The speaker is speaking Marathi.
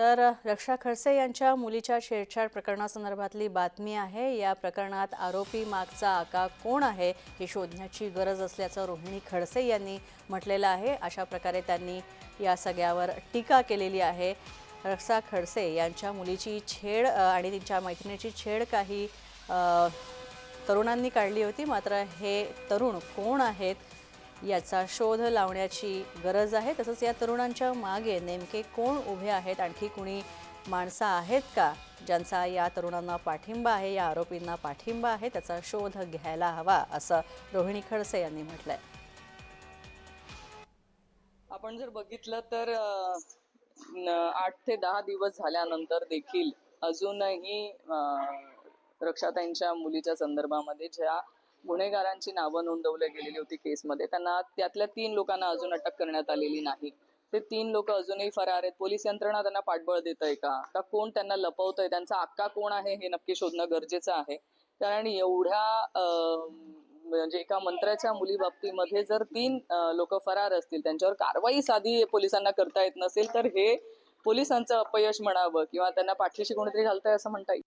तर रक्षा खडसे यांच्या मुलीच्या छेडछाड प्रकरणासंदर्भातली बातमी आहे. या प्रकरणात आरोपी मागचा आका कोण आहे हे शोधण्याची गरज असल्याचं रोहिणी खडसे यांनी म्हटलेलं आहे. अशा प्रकारे त्यांनी या सगळ्यावर टीका केलेली आहे. रक्षा खडसे यांच्या मुलीची छेड आणि त्यांच्या मैत्रिणीची छेड काही तरुणांनी काढली होती. मात्र हे तरुण कोण आहेत याचा शोध लावण्याची गरज आहे. तसंच या तरुणांच्या मागे नेमके कोण उभे आहेत? आणखी कुणी माणसं आहेत का? ज्यांचा या तरुणांना पाठिंबा आहे या आरोपींना पाठिंबा आहे त्याचा शोध घ्यायला हवा असं रोहिणी खडसे यांनी म्हटलंय. आपण जर बघितलं तर आठ ते दहा दिवस झाल्यानंतर देखील अजूनही रक्षाताईंच्या मुलीच्या संदर्भामध्ये ज्या गुन्हेगारांची नावं नोंदवली गेलेली होती केसमध्ये. त्यांना त्यातल्या तीन लोकांना अजून अटक करण्यात आलेली नाही. ते तीन लोक अजूनही फरार आहेत. पोलीस यंत्रणा त्यांना पाठबळ देत आहे का? का कोण त्यांना लपवतंय त्यांचा अक्का कोण आहे? हे नक्की शोधणं गरजेचं आहे. कारण एवढ्या म्हणजे एका मंत्र्याच्या मुली बाबतीमध्ये जर तीन लोक फरार असतील त्यांच्यावर कारवाई साधी पोलिसांना करता येत नसेल तर हे पोलिसांचं अपयश म्हणावं किंवा त्यांना पाठीशी कोणीतरी घालतंय असं म्हणता येईल.